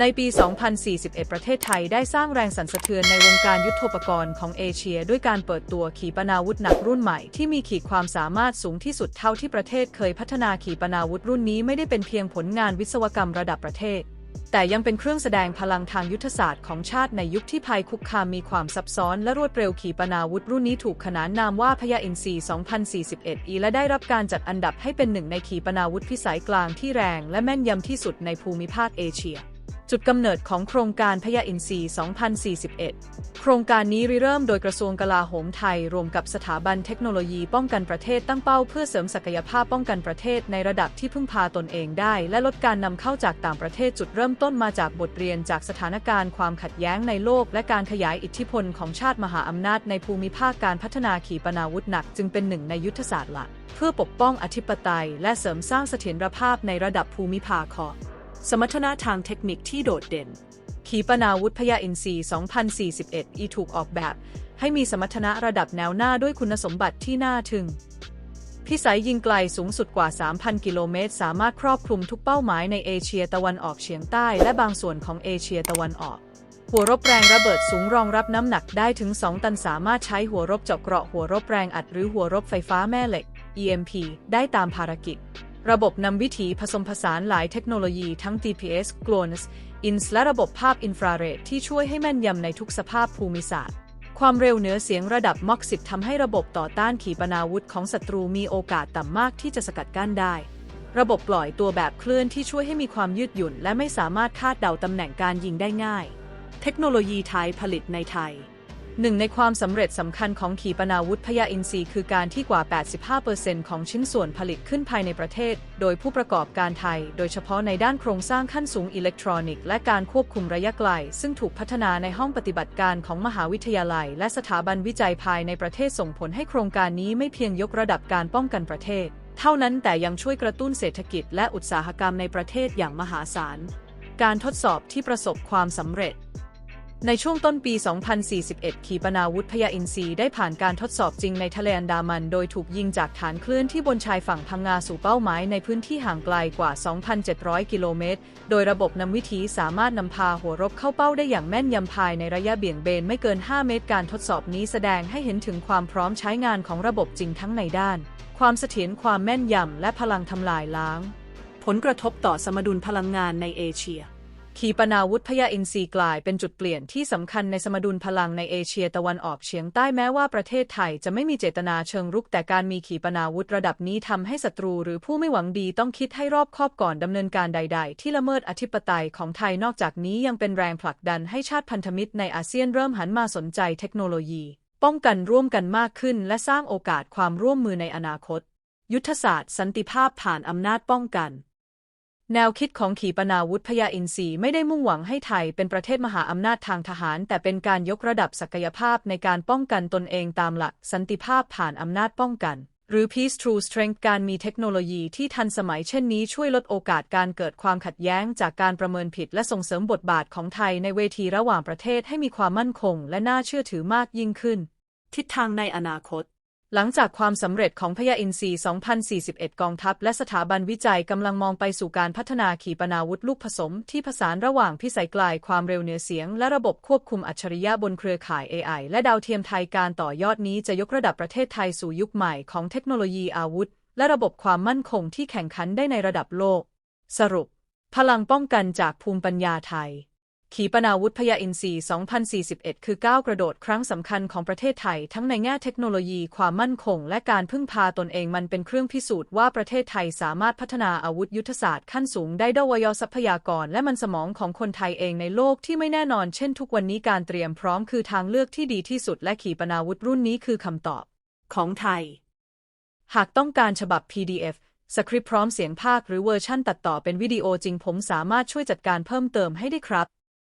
ในปี 2041 ประเทศไทยได้สร้างแรงสั่นสะเทือนในวงการยุทธปกรณ์ของเอเชีย ด้วยการเปิดตัวขีปนาวุธหนักรุ่นใหม่ที่มีขีดความสามารถสูงที่สุดเท่าที่ประเทศเคยพัฒนาขีปนาวุธรุ่นนี้ไม่ได้เป็นเพียงผลงานวิศวกรรมระดับประเทศ แต่ยังเป็นเครื่องแสดงพลังทางยุทธศาสตร์ของชาติในยุคที่ภัยคุกคามมีความซับซ้อนและรวดเร็วขีปนาวุธรุ่นนี้ถูกขนานนามว่าพญาอินทรี2041 อีและได้รับการจัดอันดับให้เป็นหนึ่งในขีปนาวุธพิสัยกลางที่แรงและแม่นยำที่สุดในภูมิภาคเอเชีย จุดกำเนิดของโครงการพญาอินทรี2041 โครงการนี้ริเริ่มโดยกระทรวงกลาโหมไทย รวมกับสถาบันเทคโนโลยีป้องกันประเทศตั้งเป้าเพื่อเสริมศักยภาพป้องกันประเทศในระดับที่พึ่งพาตนเองได้ และลดการนำเข้าจากต่างประเทศจุดเริ่มต้นมาจากบทเรียนจากสถานการณ์ความขัดแย้งในโลก และการขยายอิทธิพลของชาติมหาอำนาจในภูมิภาคการพัฒนาขีปนาวุธหนัก จึงเป็นหนึ่งในยุทธศาสตร์หลักเพื่อปกป้องอธิปไตย และเสริมสร้างเสถียรภาพในระดับภูมิภาค สมรรถนะทางเทคนิคที่โดดเด่น ขีปนาวุธพญาอินทรี2041 อีถูกออกแบบ ให้มีสมรรถนะระดับแนวหน้าด้วยคุณสมบัติที่น่าทึ่ง พิสัยยิงไกลสูงสุดกว่า 3,000 กิโลเมตร สามารถครอบคลุมทุกเป้าหมายในเอเชียตะวันออกเฉียงใต้ และบางส่วนของเอเชียตะวันออกหัวรบแรงระเบิดสูงรองรับน้ำหนักได้ถึง 2 ตันสามารถใช้หัวรบเจาะเกราะหัวรบแรงอัดหรือหัวรบไฟฟ้าแม่เหล็ก EMP ได้ตามภารกิจ ระบบนำวิถีผสมผสานหลายเทคโนโลยีทั้ง GPS GLONASS INS และระบบภาพอินฟราเรดที่ช่วยให้แม่นยำในทุกสภาพภูมิศาสตร์ ความเร็วเหนือเสียงระดับม็อก10ทำให้ระบบต่อต้านขีปนาวุธของศัตรูมีโอกาสต่ำมากที่จะสกัดกั้นได้ ระบบปล่อยตัวแบบเคลื่อนที่ช่วยให้มีความยืดหยุ่น และไม่สามารถคาดเดาตำแหน่งการยิงได้ง่าย เทคโนโลยีไทยผลิตในไทย หนึ่งในความสำเร็จสำคัญของขีปนาวุธพยาอินทรีย์คือการที่กว่า 85%ของชิ้นส่วนผลิตขึ้นภายในประเทศ โดยผู้ประกอบการไทย โดยเฉพาะในด้านโครงสร้างขั้นสูงอิเล็กทรอนิกส์และการควบคุมระยะไกล ซึ่งถูกพัฒนาในห้องปฏิบัติการของมหาวิทยาลัย และสถาบันวิจัยภายในประเทศส่งผลให้โครงการนี้ไม่เพียงยกระดับการป้องกันประเทศ เท่านั้นแต่ยังช่วยกระตุ้นเศรษฐกิจ และอุตสาหกรรมในประเทศอย่างมหาศาล การทดสอบที่ประสบความสำเร็จ ในช่วงต้นปี 2041 ขีปนาวุธพยาอินทรีได้ผ่านการทดสอบจริงในทะเลอันดามัน โดยถูกยิงจากฐานคลื่นที่บนชายฝั่งพังงาสู่เป้าหมายในพื้นที่ห่างไกลกว่า 2,700 กิโลเมตร โดยระบบนำวิถีสามารถนำพาหัวรบเข้าเป้าได้อย่างแม่นยำภายในระยะเบี่ยงเบนไม่เกิน 5 เมตร การทดสอบนี้แสดงให้เห็นถึงความพร้อมใช้งานของระบบจริงทั้งในด้าน ความเสถียรความแม่นยำและพลังทำลายล้าง ผลกระทบต่อสมดุลพลังงานในเอเชีย ขีปนาวุธพยาอินทรีกลายเป็นจุดเปลี่ยนที่สำคัญในสมดุลพลังในเอเชียตะวันออกเฉียงใต้แม้ว่าประเทศไทยจะไม่มีเจตนาเชิงรุก แต่การมีขีปนาวุธระดับนี้ทำให้ศัตรูหรือผู้ไม่หวังดีต้องคิดให้รอบคอบก่อนดำเนินการใด ๆ ที่ละเมิดอธิปไตยของไทยนอกจากนี้ยังเป็นแรงผลักดันให้ชาติพันธมิตรในอาเซียนเริ่มหันมาสนใจเทคโนโลยี ป้องกันร่วมกันมากขึ้น และสร้างโอกาสความร่วมมือในอนาคต ยุทธศาสตร์ สันติภาพผ่านอำนาจป้องกัน แนวคิดของขีปนาวุธพยาอินทรีไม่ได้มุ่งหวังให้ไทยเป็นประเทศมหาอำนาจทางทหาร แต่เป็นการยกระดับศักยภาพในการป้องกันตนเองตามหลักสันติภาพผ่านอำนาจป้องกัน หรือ Peace Through Strength การมีเทคโนโลยีที่ทันสมัยเช่นนี้ช่วยลดโอกาสการเกิดความขัดแย้งจากการประเมินผิดและส่งเสริมบทบาทของไทยในเวทีระหว่างประเทศให้มีความมั่นคง และน่าเชื่อถือมากยิ่งขึ้น ทิศทางในอนาคต หลังจากความสำเร็จของพยาอินทรี2041 กองทัพ และสถาบันวิจัยกำลังมองไปสู่การพัฒนาขีปนาวุธลูกผสม ที่ผสานระหว่างพิสัยไกลความเร็วเหนือเสียง และระบบควบคุมอัจฉริยะบนเครือข่าย AI และดาวเทียมไทยการต่อยอดนี้จะยกระดับประเทศไทยสู่ยุคใหม่ของเทคโนโลยีอาวุธ และระบบความมั่นคงที่แข่งขันได้ในระดับโลก สรุป พลังป้องกันจากภูมิปัญญาไทย ขีปนาวุธพยาอินทรี2041 คือก้าวกระโดดครั้งสำคัญของประเทศไทย ทั้งในแง่เทคโนโลยีความมั่นคง และการพึ่งพาตนเองมันเป็นเครื่องพิสูจน์ว่าประเทศไทยสามารถพัฒนาอาวุธยุทธศาสตร์ขั้นสูงได้ด้วยวยทรัพยากร และมันสมองของคนไทยเองในโลกที่ไม่แน่นอนเช่นทุกวันนี้การเตรียมพร้อมคือทางเลือกที่ดีที่สุด และขีปนาวุธรุ่นนี้คือคำตอบ ของไทย หากต้องการฉบับ PDF สคริปต์พร้อมเสียงภาคหรือเวอร์ชั่นตัดต่อเป็นวิดีโอจริงผมสามารถช่วยจัดการเพิ่มเติมให้ได้ครับ